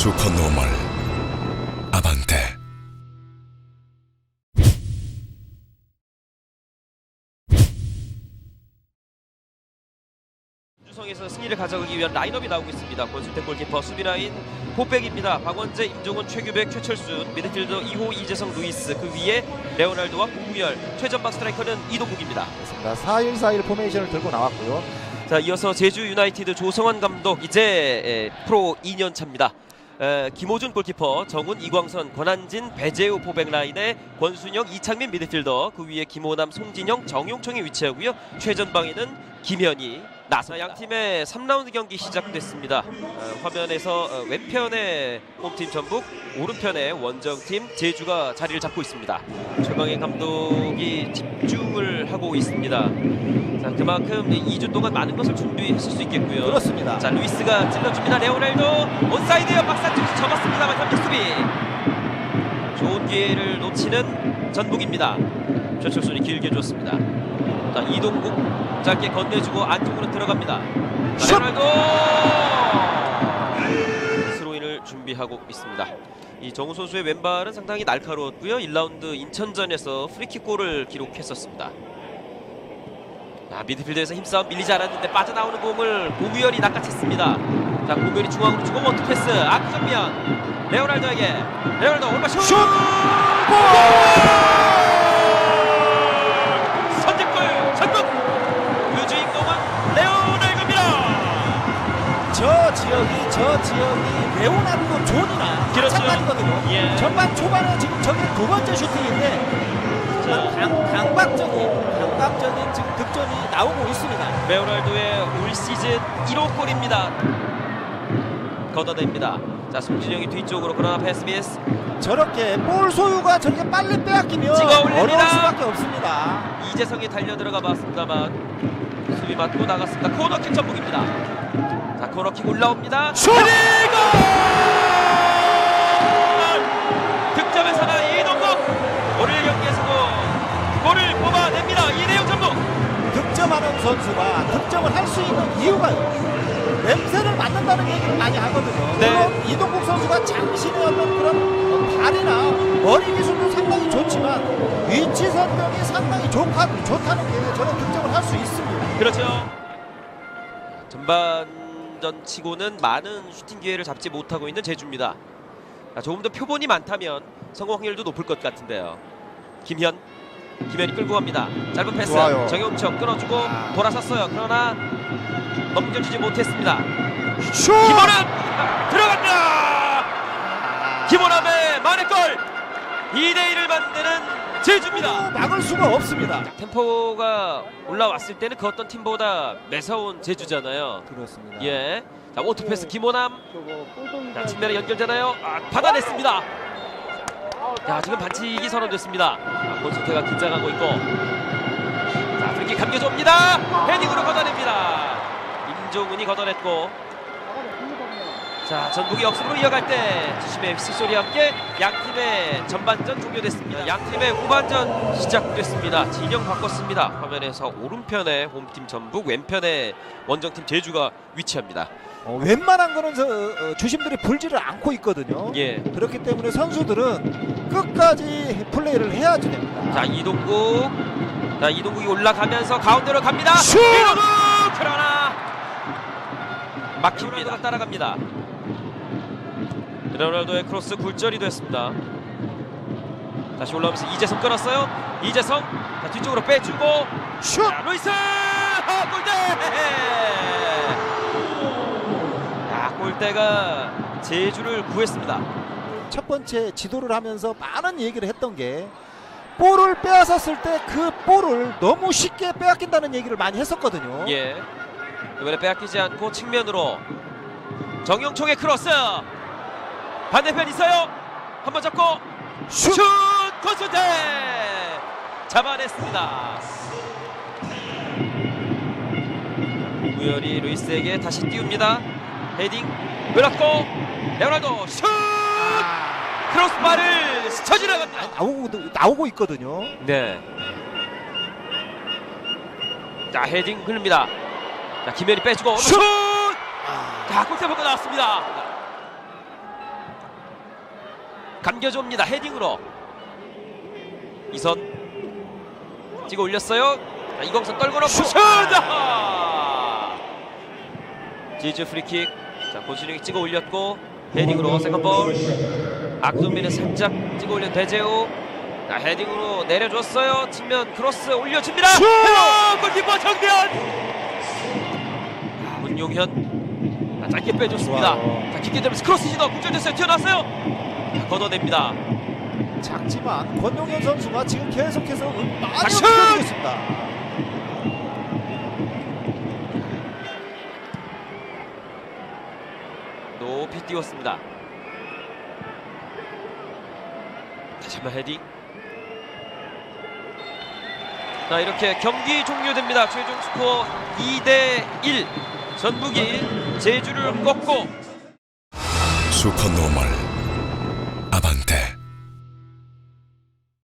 슈퍼노멀 아반떼 주성에서 승리를 가져가기 위한 라인업이 나오고 있습니다. 권순태 골키퍼 수비라인 포백입니다. 박원재, 임종훈, 최규백, 최철순, 미드필더 2호 이재성, 루이스 그 위에 레오날도와 공무열, 최전방 스트라이커는 이동국입니다. 그렇습니다. 4-1-4-1 포메이션을 들고 나왔고요. 자 이어서 제주 유나이티드 조성환 감독 이제 에, 프로 2년 차입니다. 에, 김호준 골키퍼, 정훈, 이광선, 권한진, 배재우 포백 라인에 권순영, 이창민 미드필더 그 위에 김호남, 송진영, 정용청이 위치하고요. 최전방에는 김현희, 나서 양 팀의 3라운드 경기 시작됐습니다. 어, 화면에서 어, 왼편에 홈팀 전북, 오른편에 원정팀 제주가 자리를 잡고 있습니다. 최강희 감독이 집중 을 하고 있습니다. 자 그만큼 2주 동안 많은 것을 준비했을 수 있겠고요. 그렇습니다. 자 루이스가 찔러줍니다. 레오날도 온사이드에 박사쪽 접었습니다만 현재 수비. 좋은 기회를 놓치는 전북입니다. 최철순이 길게 줬습니다. 자 이동국 짧게 건네주고 안쪽으로 들어갑니다. 자, 슛! 레오날도 스로인을 준비하고 있습니다. 이 정우 선수의 왼발은 상당히 날카로웠고요. 1라운드 인천전에서 프리킥 골을 기록했었습니다. 자, 미드필드에서 힘싸움 밀리지 않았는데 빠져나오는 공을 고무열이 낚아챘습니다. 자, 고무열이 중앙으로 주고 원투 패스. 아크 정면. 레오날도에게. 레오날도 오른발 슛! 슛! 저 지역이 저 지역이 레오나르도 존이나 그렇죠. 마찬가지거든요. 예. 전반 초반에 지금 저게 두 번째 슈팅인데 자, 강, 강박적인 강박적인 지금 득점이 나오고 있습니다. 레오날도의 올 시즌 1호 골입니다. 걷어냅니다. 자, 송진영이 뒤쪽으로 그러나 패스 미스. 저렇게 볼 소유가 저렇게 빨리 빼앗기면 찍어 올립니다. 어려울 수밖에 없습니다. 이재성이 달려 들어가 봤습니다만 수비 맞고 나갔습니다. 코너킥 전북입니다. 자 코너킥 올라옵니다. 슛! 그리고 득점에서 나 이동국 오늘 경기에서도 골을 뽑아냅니다. 이대영 전북. 득점하는 선수가 득점을 할 수 있는 이유가 냄새를 맡는다는 얘기를 많이 하거든요. 네. 이동국 선수가 장신의 어떤 그런 발이나 머리 기술도 상당히 좋지만 위치 선정이 상당히 좋다, 좋다는 게 저는 득점을 할 수 있습니다. 그렇죠. 전반 전 치고는 많은 슈팅 기회를 잡지 못하고 있는 제주입니다. 자, 조금 더 표본이 많다면 성공 확률도 높을 것 같은데요. 김현, 김현이 끌고 갑니다. 짧은 패스, 좋아요. 정용청 끊어주고 아. 돌아섰어요. 그러나 넘겨주지 못했습니다. 슛! 김원함 들어간다. 김원함의 만회골 2대 1을 만드는 제주입니다. 막을 수가 없습니다. 템포가 올라왔을 때는 그 어떤 팀보다 매서운 제주잖아요. 그렇습니다. 예. 자, 오토 패스 김호남. 자, 측면에 연결되나요? 아, 받아냈습니다. 자, 지금 반칙이 선언됐습니다. 아, 권순태가 긴장하고 있고. 자, 프리킥 감겨줍니다. 헤딩으로 걷어냅니다. 임종훈이 걷어냈고. 자, 전북이 역습으로 이어갈 때 주심의 휘슬소리와 함께 양팀의 전반전 종료됐습니다. 양팀의 후반전 시작됐습니다. 진영 바꿨습니다. 화면에서 오른편에 홈팀 전북, 왼편에 원정팀 제주가 위치합니다. 어, 웬만한 거는 저, 어, 주심들이 불지를 않고 있거든요. 예. 그렇기 때문에 선수들은 끝까지 플레이를 해야지 됩니다. 자 이동국 자 이동국이 올라가면서 가운데로 갑니다 슛! 이동국 그러나 막힙니다 따라갑니다 레오날도의 크로스 굴절이 됐습니다. 다시 올라오면서 이재성 끊었어요. 이재성 자, 뒤쪽으로 빼주고 슛! 자, 루이스! 아, 골대! 야 골대가 제주를 구했습니다. 첫 번째 지도를 하면서 많은 얘기를 했던 게 볼을 빼앗았을 때 그 볼을 너무 쉽게 빼앗긴다는 얘기를 많이 했었거든요. 예. 이번에 빼앗기지 않고 측면으로 정영총의 크로스 반대편 있어요. 한번 잡고 슛! 슛 코스테 잡아냈습니다. 무열이 루이스에게 다시 띄웁니다. 헤딩 끌었고 레오날도 슛 크로스바를 스쳐 지나갑니다. 나오고 나오고 있거든요. 네. 자 헤딩 흘립니다. 자 김현이 빼주고 슛! 슛! 자 골대 보고 나왔습니다. 감겨줍니다. 헤딩으로 이선 찍어 올렸어요. 자, 이광선 떨궈 놓고 슛! 아! 지즈 프리킥. 자 권순영이 찍어 올렸고 헤딩으로 세컨볼. 악동민은 살짝 찍어 올린 배재우. 자 헤딩으로 내려줬어요. 측면 크로스 올려줍니다. 헤더! 골키퍼. 아, 문용현 자, 짧게 빼줬습니다. 좋아요. 자 깊게 들면서 크로스 시도 국절됐어요. 튀어나왔어요. 자, 걷어냅니다. 작지만 권용현 선수가 지금 계속해서 많이 자, 슛! 움직여주고 있습니다. 높이 띄웠습니다. 다시 한번 헤딩. 자 이렇게 경기 종료됩니다. 최종 스코어 2대 1. 전북이 제주를 꺾고 슈퍼노멀 Avante.